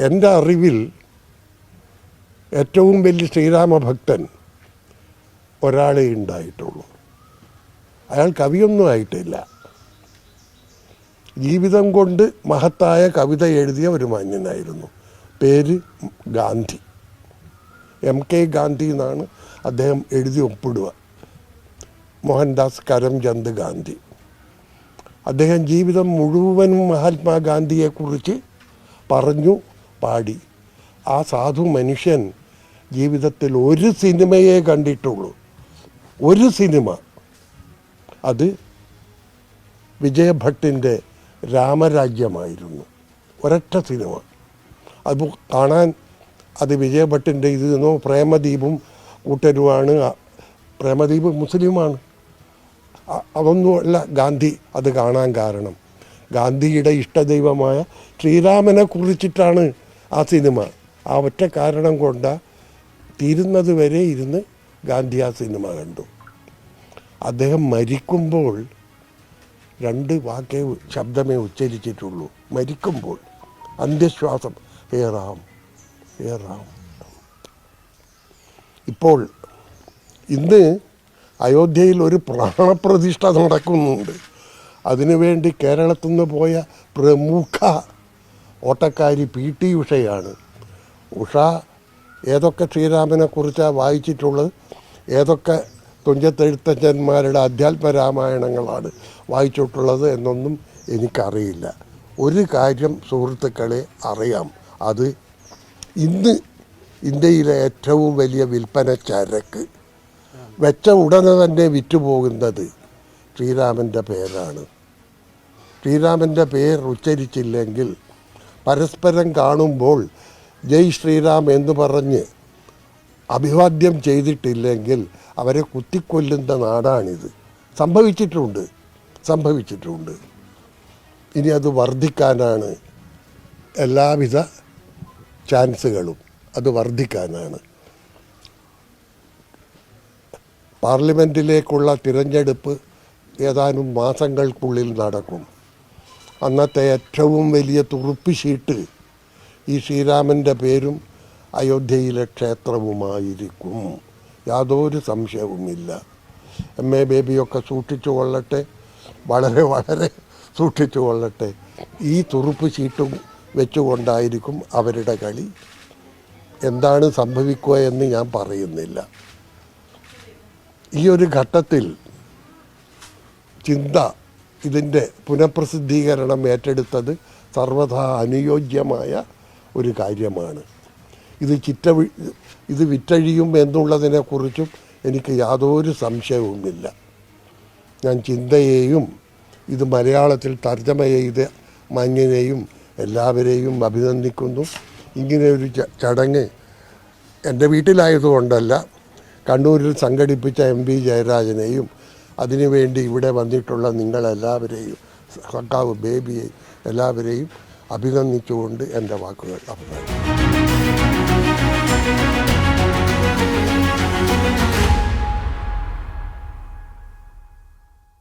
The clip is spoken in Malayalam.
എന്റെ അറിവിൽ ഏറ്റവും വലിയ ശ്രീരാമഭക്തൻ ഒരാളെ ഉണ്ടായിട്ടുള്ളൂ. അയാൾ കവിയൊന്നും ആയിട്ടില്ല. ജീവിതം കൊണ്ട് മഹത്തായ കവിത എഴുതിയ ഒരു മാന്യനായിരുന്നു. പേര് ഗാന്ധി. എം കെ ഗാന്ധി എന്നാണ് അദ്ദേഹം എഴുതി ഒപ്പിടുക. മോഹൻദാസ് കരംചന്ദ് ഗാന്ധി. അദ്ദേഹം ജീവിതം മുഴുവനും മഹാത്മാഗാന്ധിയെക്കുറിച്ച് പറഞ്ഞു. പാടി. ആ സാധു മനുഷ്യൻ ജീവിതത്തിൽ ഒരു സിനിമയെ കണ്ടിട്ടുള്ളൂ. ഒരു സിനിമ. അത് വിജയഭട്ടിന്റെ രാമരാജ്യമായിരുന്നു. ഒരൊറ്റ സിനിമ. അത് കാണാൻ അത് വിജയഭട്ടിന്റെ ഇത് നിന്നോ പ്രേമദീപും കൂട്ടരുമാണ് പ്രേമദീപ് മുസ്ലിമാണ്. അതൊന്നുമല്ല ഗാന്ധി അത് കാണാൻ കാരണം. ഗാന്ധിയുടെ ഇഷ്ടദൈവമായ ശ്രീരാമനെ കുറിച്ചിട്ടാണ് ആ സിനിമ. ആ ഒറ്റ കാരണം കൊണ്ട് തീരുന്നത് വരെ ഇരുന്ന് ഗാന്ധി ആ സിനിമ കണ്ടു. അദ്ദേഹം മരിക്കുമ്പോൾ രണ്ട് വാക്കേ ശബ്ദമേ ഉച്ചരിച്ചിട്ടുള്ളൂ. മരിക്കുമ്പോൾ അന്ത്യശ്വാസം. ഹേ റാം ഹേ റാം. ഇപ്പോൾ ഇന്ന് അയോധ്യയിൽ ഒരു പ്രാണപ്രതിഷ്ഠ നടക്കുന്നുണ്ട്. അതിനുവേണ്ടി കേരളത്തിൽ നിന്ന് പോയ പ്രമുഖ ഓട്ടക്കാരി പി ടി ഉഷയാണ്. ഉഷ ഏതൊക്കെ ശ്രീരാമനെ കുറിച്ചാണ് വായിച്ചിട്ടുള്ളത്? ഏതൊക്കെ തുഞ്ചത്തെഴുത്തച്ഛന്മാരുടെ അധ്യാത്മ രാമായണങ്ങളാണ് വായിച്ചിട്ടുള്ളത് എന്നൊന്നും എനിക്കറിയില്ല. ഒരു കാര്യം സുഹൃത്തുക്കളെ അറിയാം. അത് ഇന്ന് ഇന്ത്യയിലെ ഏറ്റവും വലിയ വിൽപ്പന ചരക്ക്. വെച്ച ഉടനെ തന്നെ വിറ്റുപോകുന്നത് ശ്രീരാമന്റെ പേരാണ്. ശ്രീരാമന്റെ പേർ ഉച്ചരിച്ചില്ലെങ്കിൽ പരസ്പരം കാണുമ്പോൾ ജയ് ശ്രീറാം എന്ന് പറഞ്ഞ് അഭിവാദ്യം ചെയ്തിട്ടില്ലെങ്കിൽ അവരെ കുത്തിക്കൊല്ലുന്ന നാടാണിത്. സംഭവിച്ചിട്ടുണ്ട്. സംഭവിച്ചിട്ടുണ്ട്. ഇനി അത് വർദ്ധിക്കാനാണ് എല്ലാവിധ ചാൻസുകളും. അത് വർദ്ധിക്കാനാണ്. പാർലമെന്റിലേക്കുള്ള തിരഞ്ഞെടുപ്പ് ഏതാനും മാസങ്ങൾക്കുള്ളിൽ നടക്കും. അന്നത്തെ ഏറ്റവും വലിയ തുറുപ്പ് ഷീട്ട് ഈ ശ്രീരാമന്റെ പേരും അയോധ്യയിലെ ക്ഷേത്രവുമായിരിക്കും. യാതൊരു സംശയവുമില്ല. എം എ ബേബിയൊക്കെ സൂക്ഷിച്ചു കൊള്ളട്ടെ. വളരെ വളരെ സൂക്ഷിച്ചു കൊള്ളട്ടെ. ഈ തുറുപ്പ് ഷീട്ടും വെച്ചുകൊണ്ടായിരിക്കും അവരുടെ കളി. എന്താണ് സംഭവിക്കുക എന്ന് ഞാൻ പറയുന്നില്ല. ഈ ഒരു ഘട്ടത്തിൽ ചിന്ത ഇതിന്റെ പുനഃപ്രസിദ്ധീകരണം ഏറ്റെടുത്തത് സർവഥാ അനുയോജ്യമായ ഒരു കാര്യമാണ്. ഇത് ചിറ്റ ഇത് വിറ്റഴിയും എന്നുള്ളതിനെക്കുറിച്ചും എനിക്ക് യാതൊരു സംശയവുമില്ല. ഞാൻ ചിന്തയെയും ഇത് മലയാളത്തിൽ തർജമ ചെയ്ത മഞ്ഞിനെയും എല്ലാവരെയും അഭിനന്ദിക്കുന്നു. ഇങ്ങനെ ഒരു ചടങ്ങ് എന്റെ വീട്ടിലായതുകൊണ്ടല്ല കണ്ണൂരിൽ സംഘടിപ്പിച്ച എം വി ജയരാജനെയും അതിനുവേണ്ടി ഇവിടെ വന്നിട്ടുള്ള നിങ്ങളെല്ലാവരെയും സഖാവ് ബേബിയെ എല്ലാവരെയും അഭിനന്ദിച്ചുകൊണ്ട് എന്റെ വാക്കുകൾ അവസാനിക്കും